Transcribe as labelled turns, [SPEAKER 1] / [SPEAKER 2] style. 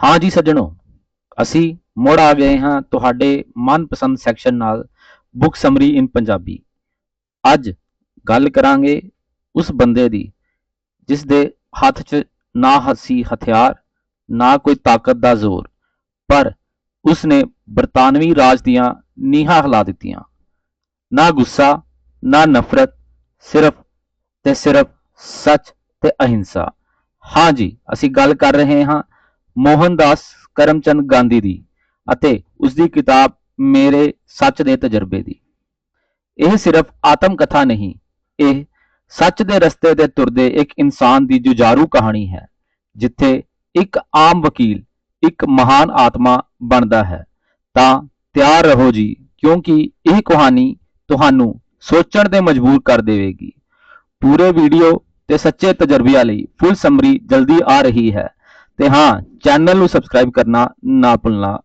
[SPEAKER 1] ਹਾਂ ਜੀ ਸੱਜਣੋ, ਅਸੀਂ ਮੁੜ ਆ ਗਏ ਹਾਂ ਤੁਹਾਡੇ ਮਨਪਸੰਦ ਸੈਕਸ਼ਨ ਨਾਲ ਬੁੱਕ ਸਮਰੀ ਇਨ ਪੰਜਾਬੀ। ਅੱਜ ਗੱਲ ਕਰਾਂਗੇ ਉਸ ਬੰਦੇ ਦੀ ਜਿਸ ਦੇ ਹੱਥ 'ਚ ਨਾ ਹੱਸੀ ਹਥਿਆਰ, ਨਾ ਕੋਈ ਤਾਕਤ ਦਾ ਜ਼ੋਰ, ਪਰ ਉਸ ਨੇ ਬਰਤਾਨਵੀ ਰਾਜ ਦੀਆਂ ਨੀਹਾਂ ਹਿਲਾ ਦਿੱਤੀਆਂ। ਨਾ ਗੁੱਸਾ, ਨਾ ਨਫ਼ਰਤ, ਸਿਰਫ ਤੇ ਸਿਰਫ ਸੱਚ ਤੇ ਅਹਿੰਸਾ। ਹਾਂ ਜੀ, ਅਸੀਂ ਗੱਲ ਕਰ ਰਹੇ ਹਾਂ ਮੋਹਨਦਾਸ ਕਰਮਚੰਦ ਗਾਂਧੀ ਦੀ ਅਤੇ ਉਸ ਦੀ ਕਿਤਾਬ ਮੇਰੇ ਸੱਚ ਦੇ ਤਜਰਬੇ ਦੀ। ਇਹ ਸਿਰਫ ਆਤਮ ਕਥਾ ਨਹੀਂ, ਇਹ ਸੱਚ ਦੇ ਰਸਤੇ ਤੇ ਤੁਰਦੇ ਇੱਕ ਇਨਸਾਨ ਦੀ ਜੁਝਾਰੂ ਕਹਾਣੀ ਹੈ, ਜਿੱਥੇ ਇੱਕ ਆਮ ਵਕੀਲ, ਇੱਕ ਮਹਾਨ ਆਤਮਾ ਬਣਦਾ ਹੈ। ਤਾਂ ਤਿਆਰ ਰਹੋ ਜੀ, ਕਿਉਂਕਿ ਇਹ ਕਹਾਣੀ ਤੁਹਾਨੂੰ ਸੋਚਣ ਤੇ ਮਜਬੂਰ ਕਰ ਦੇਵੇਗੀ। ਪੂਰੇ ਵੀਡੀਓ ਤੇ ਸੱਚੇ ਤਜਰਬਿਆਂ ਲਈ ਫੁੱਲ ਸਮਰੀ ਜਲਦੀ ਆ ਰਹੀ ਹੈ। ਤੇ ਹਾਂ ਚੈਨਲ ਨੂੰ ਸਬਸਕ੍ਰਾਈਬ ਕਰਨਾ ਨਾ ਭੁੱਲਣਾ।